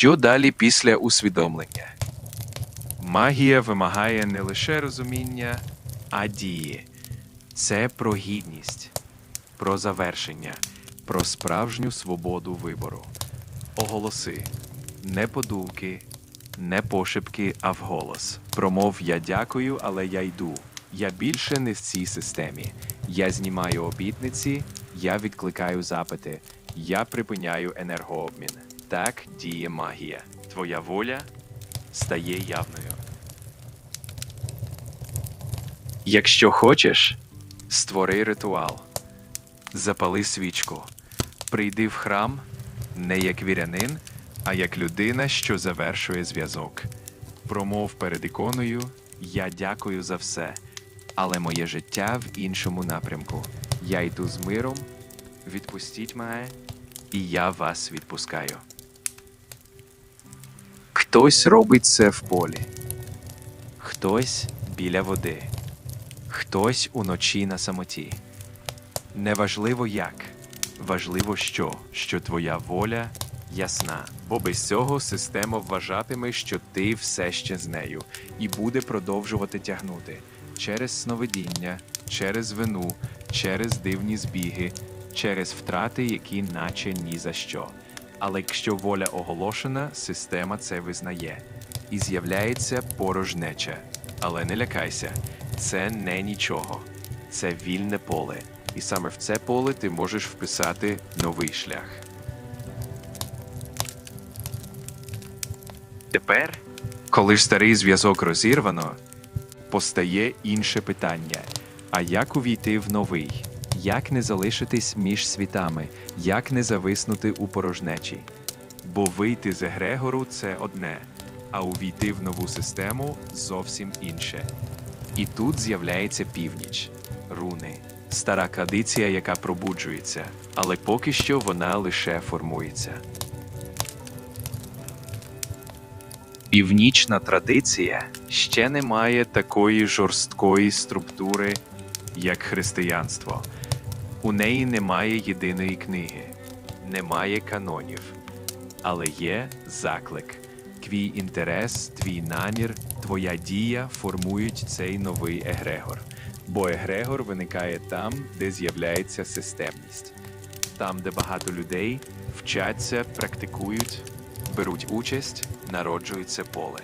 Що далі після усвідомлення? Магія вимагає не лише розуміння, а дії. Це про гідність, про завершення, про справжню свободу вибору. Оголоси не подумки, не пошепки, а вголос. Промов я дякую, але я йду. Я більше не в цій системі. Я знімаю обітниці, я відкликаю запити, я припиняю енергообмін. Так діє магія. Твоя воля стає явною. Якщо хочеш, створи ритуал, запали свічку, прийди в храм не як вірянин, а як людина, що завершує зв'язок. Промов перед іконою Я дякую за все, але моє життя в іншому напрямку. Я йду з миром, відпустіть мене, і я вас відпускаю. Хтось робить це в полі, хтось біля води, хтось уночі на самоті. Неважливо як, важливо що, що твоя воля ясна, бо без цього система вважатиме, що ти все ще з нею, і буде продовжувати тягнути через сновидіння, через вину, через дивні збіги, через втрати, які наче ні за що. Але якщо воля оголошена, система це визнає. І з'являється порожнеча. Але не лякайся, це не нічого, це вільне поле. І саме в це поле ти можеш вписати новий шлях. Тепер, коли ж старий зв'язок розірвано, постає інше питання: а як увійти в новий? Як не залишитись між світами, як не зависнути у порожнечі? Бо вийти з Егрегору це одне, а увійти в нову систему зовсім інше. І тут з'являється північ, руни, стара традиція, яка пробуджується, але поки що вона лише формується. Північна традиція ще не має такої жорсткої структури, як християнство. У неї немає єдиної книги, немає канонів, але є заклик. Твій інтерес, твій намір, твоя дія формують цей новий егрегор. Бо егрегор виникає там, де з'являється системність, там, де багато людей вчаться, практикують, беруть участь, народжується поле.